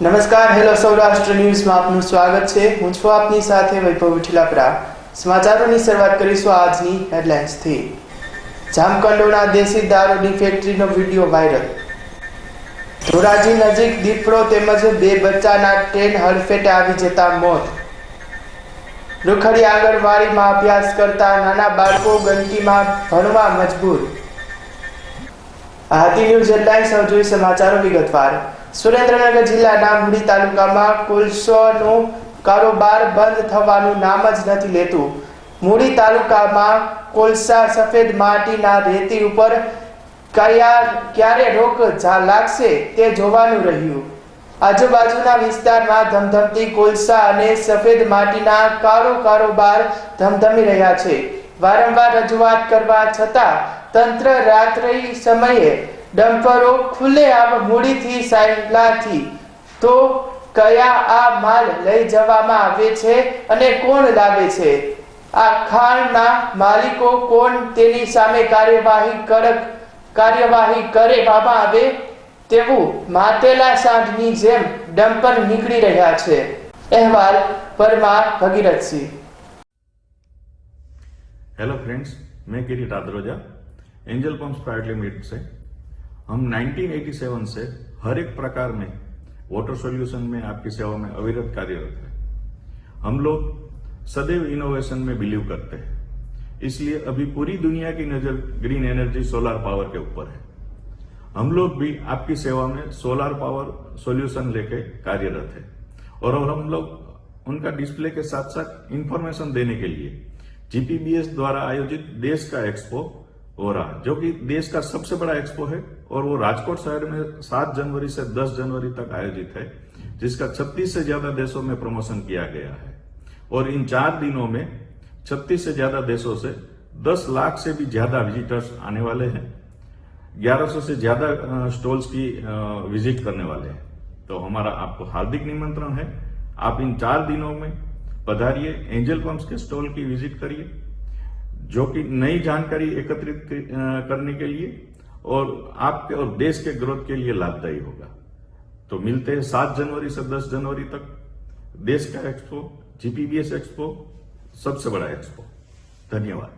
નમસ્કાર, હેલો સૌરાષ્ટ્ર ન્યૂઝમાં આપનું સ્વાગત છે. હું છું આપની સાથે વૈભવ વિઠલાપરા સમાચારોની શરૂઆત કરીશું આજની હેડલાઇન્સથી. જામકંડોના દેશી દારૂની ફેક્ટરીનો વીડિયો વાયરલ. ધોરાજી નજીક દીપડો તેમજ બે બચ્ચાના ટ્રેન હડફેટે આવી જતા મોત. રૂખડી આંગણવાડીમાં અભ્યાસ કરતા નાના બાળકો ગંદકીમાં ભણવા મજબૂર. આ હતી ન્યૂઝ હેડલાઇન્સ. હવે સમાચારો વિગતવાર. સુરેન્દ્રનગર જિલ્લા મૂડી તાલુકામાં કોલસોનો કારોબાર બંધ થવાનું નામ જ નથી લેતું. મૂડી તાલુકામાં કોલસા સફેદ માટીના રેતી ઉપર કયા, ક્યારે રોક લાગશે તે જોવાનું રહ્યું. આજુબાજુના વિસ્તારમાં ધમધમતી કોલસા અને સફેદ માટીના કારો કારોબાર ધમધમી રહ્યા છે. વારંવાર રજૂઆત કરવા છતાં તંત્ર રાત્રિ સમયે ડમ્પરો ખુલ્લેઆમ મૂડીથી સાયલાથી તો કયા આ માલ લઈ જવામાં આવે છે અને કોણ લાવે છે? આ ખાણના માલિકો કોણ તેની સામે કાર્યવાહી કડક કાર્યવાહી કરવામાં આવે તેવું માતેલા સાંઢની જેમ ડમ્પર નીકળી રહ્યા છે. અહેવાલ પરમાર ભગીરથસિંહ. હેલો ફ્રેન્ડ્સ મેં ગિરી રાદરોજા એન્જલ પમ્પ્સ પ્રાઇવેટ લિમિટેડ છે हम 1987 से हर एक प्रकार में वाटर सॉल्यूशन में आपकी सेवा में अविरत कार्यरत है। हम लोग सदैव इनोवेशन में बिलीव करते हैं। इसलिए अभी पूरी दुनिया की नज़र ग्रीन एनर्जी सोलर पावर के ऊपर है। हम लोग भी आपकी सेवा में सोलर पावर सॉल्यूशन लेके कार्यरत है। और हम लोग उनका डिस्प्ले के साथ साथ इंफॉर्मेशन देने के लिए जीपीबीएस द्वारा आयोजित देश का एक्सपो हो रहा जो कि देश का सबसे बड़ा एक्सपो है। और वो राजकोट शहर में सात जनवरी से दस जनवरी तक आयोजित है, जिसका छत्तीस से ज़्यादा देशों में प्रमोशन किया गया है। और इन चार दिनों में छत्तीस से ज़्यादा देशों से दस लाख से भी ज़्यादा विजिटर्स आने वाले हैं 1100 से ज़्यादा स्टॉल्स की विज़िट करने वाले हैं। तो हमारा आपको हार्दिक निमंत्रण है। आप इन चार दिनों में पधारिए, एंजल पंप्स के स्टॉल की विज़िट करिए, जो कि नई जानकारी एकत्रित करने के लिए और आपके और देश के ग्रोथ के लिए लाभदायी होगा। तो मिलते हैं सात जनवरी से दस जनवरी तक। देश का एक्सपो जीपीबीएस एक्सपो सबसे बड़ा एक्सपो धन्यवाद।